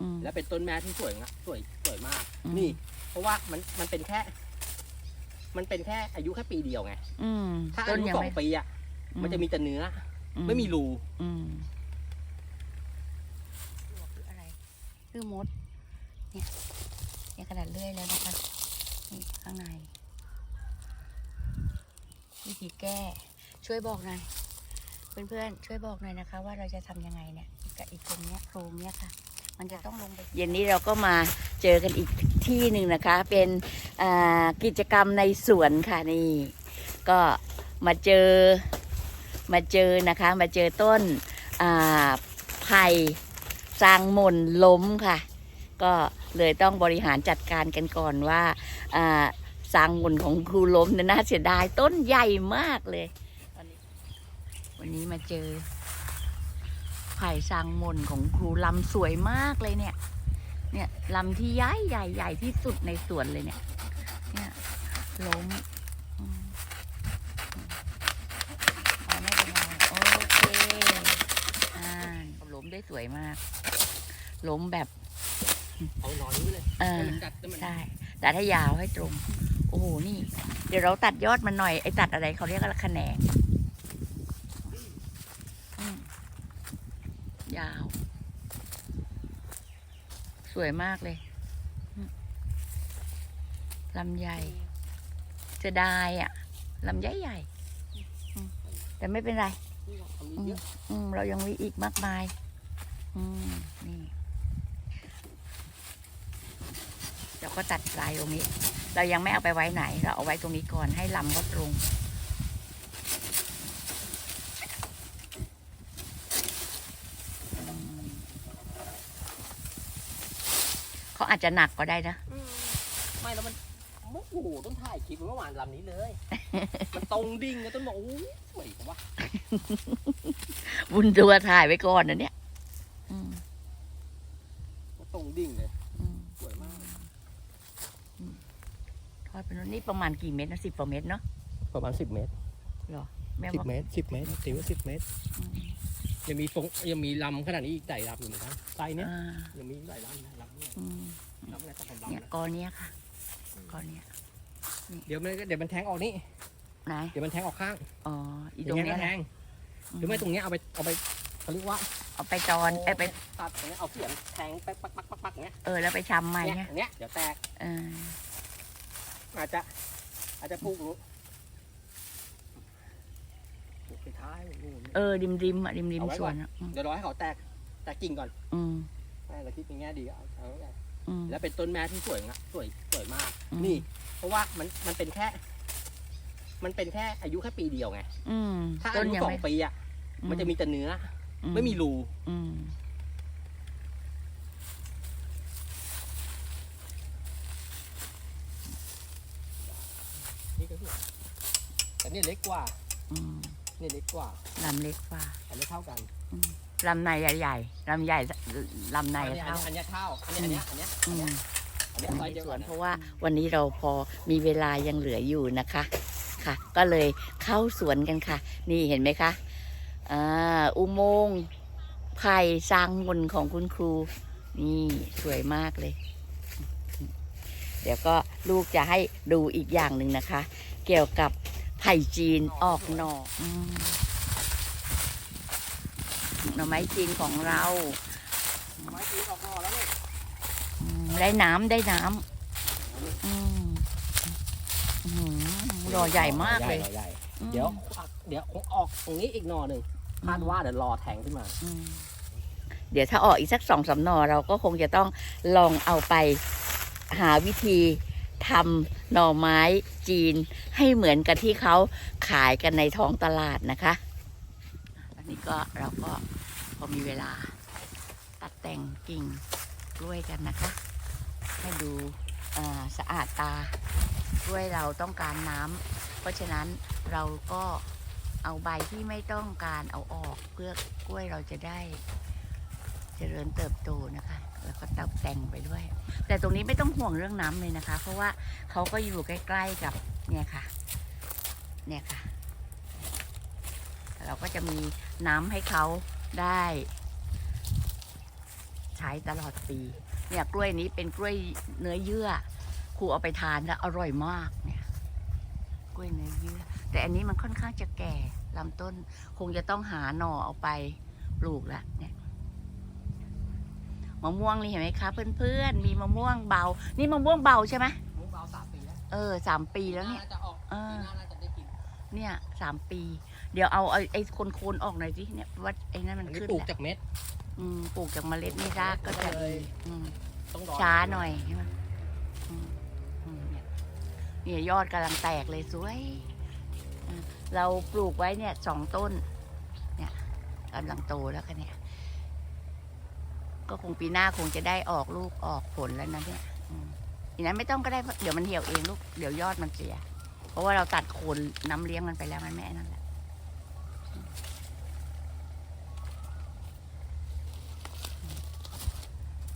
อืม แล้วเป็นต้นแม่ที่สวยงะสวยสวยมาก อืม นี่ เพราะว่ามันมันเป็นแค่ มันเป็นแค่อายุแค่ปีเดียวไง อืมถ้าต้อานยุยังสอไม่งปีอะมันจะมีแต่เนื้ออไม่มีรูอืมคืออะไร คือมด เนี่ยเนี่ยขนาดเลื่อยแล้วนะคะนี่ข้างใน วิธีแก้ ช่วยบอกหน่อยเพื่อนๆช่วยบอกหน่อยนะคะ ว่าเราจะทำยังไงเนี่ยกับอีกตรงเนี้ยโครงเนี้ยค่ะ มันจะต้องลงไปเย็นนี้เราก็มาเจอกันอีกที่หนึ่งนะคะ เป็นกิจกรรมในสวนค่ะนี่ ก็มาเจอมาเจอนะคะ มาเจอต้นไผ่สร้างมนล้มค่ะ ก็เลยต้องบริหารจัดการกันก่อนว่าสร้างมนของครูล้มนน่าเสียดายต้นใหญ่มากเลย วันนี้มาเจอ ไผ่สร้างมนของครูลำสวยมากเลยเนี่ย เนี่ยลำที่ใหญ่ใหญ่ใหญ่ที่สุดในสวนเลยเนี่ย เนี่ยล้มอืมอ๋อไม่เป็นไรโอเคอ่าล้มได้สวยมาก ล้มแบบเอาหนอนนี้ไปเลยเออให้มันกัดให้มันใช่ตัดให้ยาวให้ตรง โอ้โห นี่ เดี๋ยวเราตัดยอดมันหน่อย ไอ้ตัดอะไรเขาเรียกอะไรแขนงอืม ยาว สวยมากเลยอืมลำใหญ่ จะได้อะลำใหญ่ใหญ่อืมแต่ไม่เป็นไรนี่เอามีเยอะอืมเรายังมีอีกมากมายอืมนี่เราก็ตัดปลายตรงนี้ เรายังไม่เอาไปไว้ไหน เราเอาไว้ตรงนี้ก่อนให้ลำเขาตรง อืมเขา อาจจะหนักก็ได้นะอืมไม่แล้วมันโอ้โหต้นถ่ายคลิปเมื่อวานลำนี้เลย มันตรงดิ่งนะต้นบอกโอ้ยสวยจังวะบุญตัวถ่ายไว้ก่อนนะเนี่ยอืมมันตรงดิ่งเลยอืมสวยมาก ทอดเป็นนี่ประมาณกี่เมตรนะสิบกว่าเมตรเนาะประมาณสิบเมตรแม่สิบบอกเมตรสิบเมตรตีว่าสิบเมตร อืมยังมีตรงยังมีลำขนาดนี้อีกใหญ่ลำอยู่เหมือนกันไซส์เนี้ยอ่ายังมีหลายลำนะลำเนี่ยอืม กอเนี้ยค่ะ กอเนี้ยเดี๋ยวมันเดี๋ยวมันแทงออกนี่ไหนเดี๋ยวมันแทงออกข้างอ๋ออีอตรงย่างเงี้ยเนี้ยก็แทนะงหรือไม่ตรงเนี้ยเอาไปเอาไปเขาเรียกว่าเอาไปตอนเอ้ยไปตัดตรงเนี้ยเอาเสียงแทงไปปักปักปักปักเนี้ยเออแล้วไปชำใหม่เนี่ยเนี่ยอย่างเนี้ยเดี๋ยวแตกเอออาจจะอาจจะปลูกรู้ปลูกไปท้ายนู่นเออริมริมๆอะริมริมเอาไว้สวนอะอืมเดี๋ยวรอให้เขาแตกแตกกิ่งก่อน อืมให้เราคิดในแง่ดีก็เอาเอาไว้ก่ อนอืม แล้วเป็นต้นแม่ที่สวยงะสวยสวยมาก อืม นี่ เพราะว่ามันมันเป็นแค่ มันเป็นแค่อายุแค่ปีเดียวไง อืมถ้าต้อานยุยังสอไม่งปีอะมันจะมีแต่เนื้ออไม่มีรู อืมนี่ก็คือแต่นี่เล็กกว่าอืมนี่เล็กกว่าลำเล็กกว่าอันนี้เท่ากัน ลำในใหญ่ๆลำใหญ่ ลำในอันนี้เท่าอันนี้เท่าอันนี้อันนี้อันนี้อือันมนี้อันนี้ไซส์ในเดียวสวกันนเพราะว่าวันนี้เราพอมีเวลายังเหลืออยู่นะคะค่ะ ก็เลยเข้าสวนกันค่ะ นี่เห็นไหมคะอ่าอุโมงค์ไผ่สร้างมนต์ของคุณครู นี่สวยมากเลย เดี๋ยวก็ลูกจะให้ดูอีกอย่างหนึ่งนะคะ เกี่ยวกับไผ่จีนออกหน่ออืมหน่อไม้จีนของเรา ไม้ตีออกหน่อแล้วนี่อืมได้น้ำได้น้ำอืมอืมรอใหญ่มากเลย หน่อใหญ่อืมเดี๋ยวเดี๋ยวคงออกตรงนี้อีกหน่อหนึ่งคาดว่าเดี๋ยวรอแทงขึ้นมา อืมเดี๋ยวถ้าออกอีกสักสองสามหนอเราก็คงจะต้องลองเอาไปหาวิธีทำหน่อไม้จีนให้เหมือนกับที่เขาขายกันในท้องตลาดนะคะ อันนี้ก็เราก็พอมีเวลาตัด แต่งกิ่งกล้วยกันนะคะ ให้ดูสะอาดตากล้วยเราต้องการน้ำเพราะฉะนั้นเราก็เอาใบที่ไม่ต้องการเอาออกเพื่อกล้วยเราจะได้เจริญเติบโตนะคะ แล้วก็ตัดแต่งไปด้วย แต่ตรงนี้ไม่ต้องห่วงเรื่องน้ำเลยนะคะ เพราะว่าเขาก็อยู่ใกล้ ๆกับเนี่ยค่ะ เนี่ยค่ะ เราก็จะมีน้ำให้เขาได้ ใช้ตลอดปี เนี่ยกล้วยนี้เป็นกล้วยเนื้อเยื่อ ครูเอาไปทานแล้วอร่อยมากเนี่ย กล้วยเนื้อเยื่อ แต่อันนี้มันค่อนข้างจะแก่ลำต้นคงจะต้องหาหน่อเอาไปปลูกแล้วเนี่ยมะม่วงนี่เห็นไหมคะเพื่อนๆมีมะม่วงเบา นี่มะม่วงเบาใช่ไหมมุ้งเบาสามปีแล้วเออสามปีแล้วเนี่ยาจะออกเออปีหน้าน่าจะได้กินเนี่ยสามปี เดี๋ยวเอาไอ้ไอ้โคนๆออกหน่อยสิเนี่ยว่าไอ้นั่นอัมันนนี้ขึ้นปลูกแล้วจากเม็ด อืมปลูกจากเมล็ดนี่รากก็จะดีอืมต้องรอช้าหน่อยใช่ไหมอืมอืมเนี่ยเนี่ยยอดกำลังแตกเลยสวยอืมเราปลูกไว้เนี่ยสองต้น เนี่ยกำลังโตแล้วค่ะเนี่ย ก็คงปีหน้าคงจะได้ออกลูกออกผลแล้วนะเนี่ยอืมอีนั้นไม่ต้องก็ได้เพราะเดี๋ยวมันเหี่ยวเองลูก เดี๋ยวยอดมันเสีย เพราะว่าเราตัดโคนน้ำเลี้ยงมันไปแล้วมันไม่ไอ้นั่นแหละ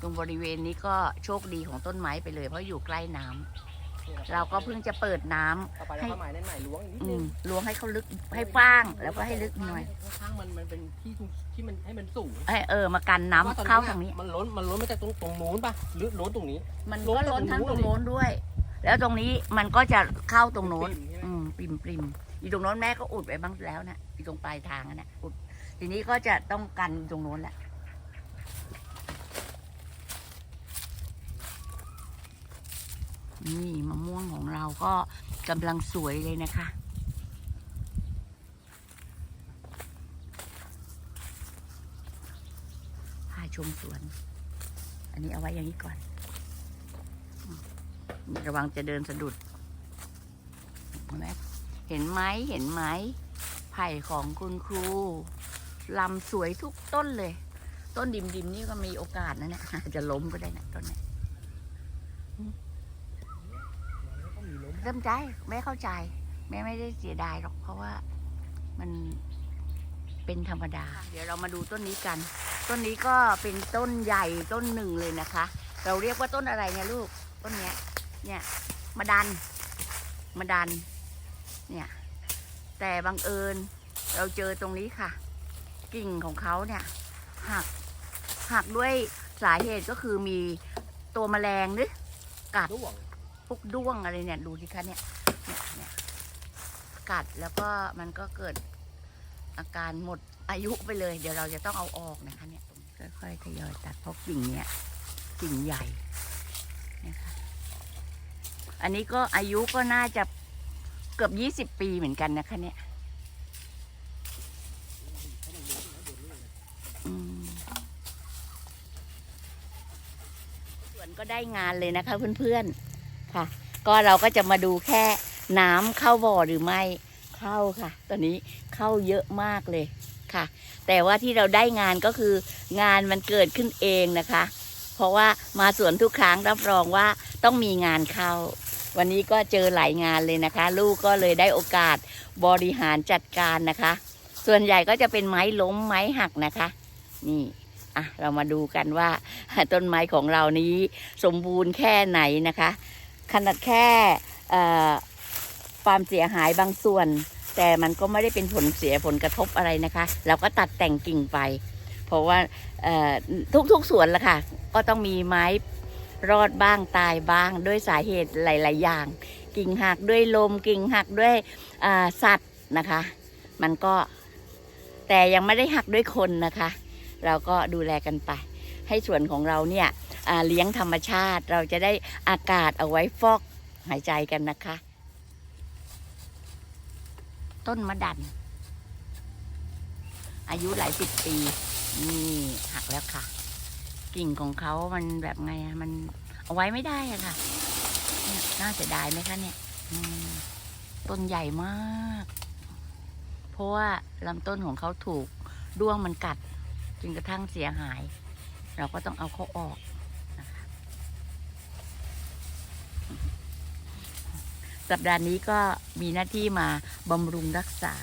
ตรงบริเวณนี้ก็โชคดีของต้นไม้ไปเลย เพราะอยู่ใกล้น้ำเราก็เพิ่งจะเปิดน้ำเข้าไปแล้วเข้ามาเล่นใหม่ล้วงอีกนิดอืนึมงล้วงให้เขาลึกให้กว้างแล้วก็ให้ลึกหน่อยข้างๆมันมันเป็นที่ที่มันให้มันสูงให้เออมากันน้ำเข้าทางนี้ มันล้นมันล้นมาจากตรงตรงนู้นป่ะหรือล้นตรงนี้ มันล้ก็นล้นทั้งตตรรงงนู้โน้นนด้วย แล้วตรงนี้มันก็จะเข้าตรงโน้น ปิ่มใช่ไหม อืมปริมปริมอยู่ตรงโน้นแม่ก็อุดไว้บ้างแล้วนะอยู่ตรงปลายทางนั่นนะอุด ทีนี้ก็จะต้องกันตรงโน้นแหละ นี่มะม่วงของเราก็กำลังสวยเลยนะคะ พาชมสวน อันนี้เอาไว้อย่างนี้ก่อน ระวังจะเดินสะดุด เห็นไหมเห็นไหมเห็นไหมไผ่ของคุณครูลำสวยทุกต้นเลย ต้นดิมดิมนี่ก็มีโอกาสนะเนี่ยอาจจะล้มก็ได้นะต้นนี้ย แล้วก็มีล้ม เริ่มใจแม่เข้าใจ แม่ไม่ได้เสียดายหรอกเพราะว่ามันเป็นธรรมดา เดี๋ยวเรามาดูต้นนี้กัน ต้นนี้ก็เป็นต้นใหญ่ต้นหนึ่งเลยนะคะ เราเรียกว่าต้นอะไรเนี่ยลูก ต้นเนี้ย เนี่ยมาดันมาดัน เนี่ย แต่บังเอิญเราเจอตรงนี้ค่ะ กิ่งของเขาเนี่ยหักหักด้วยสาเหตุก็คือมีตัวแมลงหรือกัด พวกด้วงอะไรเนี่ย ดูสิคะเนี่ยเนี่ยเนี่ยกัดแล้วก็มันก็เกิดอาการหมดอายุไปเลย เดี๋ยวเราจะต้องเอาออกนะคะ เนี่ยค่อยๆทยอยตัดเพราะกิ่งเนี้ยกิ่งใหญ่นะคะอันนี้ก็อายุก็น่าจะเกือบยี่สิบปีเหมือนกันนะคะ เนี่ยสวนก็ได้งานเลยนะคะเพื่อนๆ ค่ะ ก็เราก็จะมาดูแค่น้ำเข้าบ่อหรือไม่เข้าค่ะ ตอนนี้เข้าเยอะมากเลยค่ะ แต่ว่าที่เราได้งานก็คืองานมันเกิดขึ้นเองนะคะ เพราะว่ามาสวนทุกครั้งรับรองว่าต้องมีงานเข้า วันนี้ก็เจอหลายงานเลยนะคะ ลูกก็เลยได้โอกาสบริหารจัดการนะคะ ส่วนใหญ่ก็จะเป็นไม้ล้มไม้หักนะคะ นี่อะเรามาดูกันว่าต้นไม้ของเรานี้สมบูรณ์แค่ไหนนะคะ ขนาดแค่ความเสียหายบางส่วน แต่มันก็ไม่ได้เป็นผลเสียผลกระทบอะไรนะคะ เราก็ตัดแต่งกิ่งไป เพราะว่าทุกๆสวนละค่ะ ก็ต้องมีไม้รอดบ้างตายบ้างด้วยสาเหตุหลาย ๆ อย่าง กิ่งหักด้วยลมกิ่งหักด้วยสัตว์นะคะ มันก็แต่ยังไม่ได้หักด้วยคนนะคะ เราก็ดูแลกันไป ให้สวนของเราเนี่ยเลี้ยงธรรมชาติเราจะได้อากาศเอาไว้ฟอกหายใจกันนะคะ ต้นมะดัน อายุหลายสิบปี นี่หักแล้วค่ะ กิ่งของเขามันแบบไงอะมันเอาไว้ไม่ได้อะค่ะเนี่ยน่าจะได้ไหมคะเนี่ยต้นใหญ่มาก เพราะว่าลำต้นของเขาถูกด้วงมันกัดจนกระทั่งเสียหาย เราก็ต้องเอาเขาออกสัปดาห์นี้ก็มีหน้าที่มาบำรุงรักษา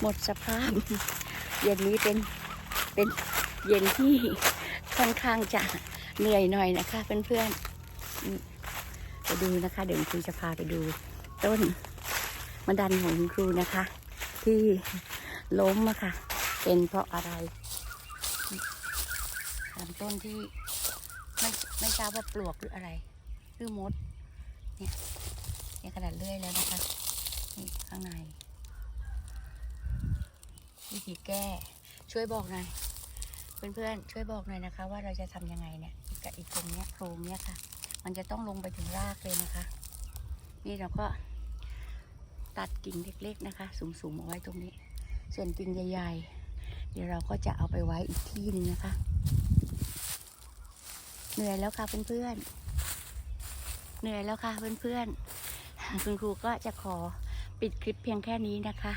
หมดสภาพ เย็นนี้เป็นเป็นเย็นที่ค่อนข้างจะเหนื่อยหน่อยนะคะ เพื่อนๆไปดูนะคะ เดี๋ยวครูจะพาไปดู ต้นมะดันของคุณครูนะคะ ที่ล้มอะค่ะ เป็นเพราะอะไรลำต้นที่ไม่ไม่ทราบว่าปลวกหรืออะไรหรือมด เนี่ยเนี่ยขนาดเลื่อยแล้วนะคะนี่ข้างใน วิธีแก้ ช่วยบอกหน่อยเพื่อนๆช่วยบอกหน่อยนะคะ ว่าเราจะทำยังไงเนี่ยกับอีกตรงเนี้ยโครงเนี้ยค่ะ มันจะต้องลงไปถึงรากเลยนะคะ นี่เราก็ตัดกิ่งเล็ก ๆนะคะ สูงๆเอาไว้ตรงนี้ ส่วนกิ่งใหญ่ๆ เดี๋ยวเราก็จะเอาไปไว้อีกที่หนึ่งนะคะ เหนื่อยแล้วค่ะเพื่อนๆเหนื่อยแล้วค่ะเพื่อนๆคุณครูก็จะขอปิดคลิปเพียงแค่นี้นะคะ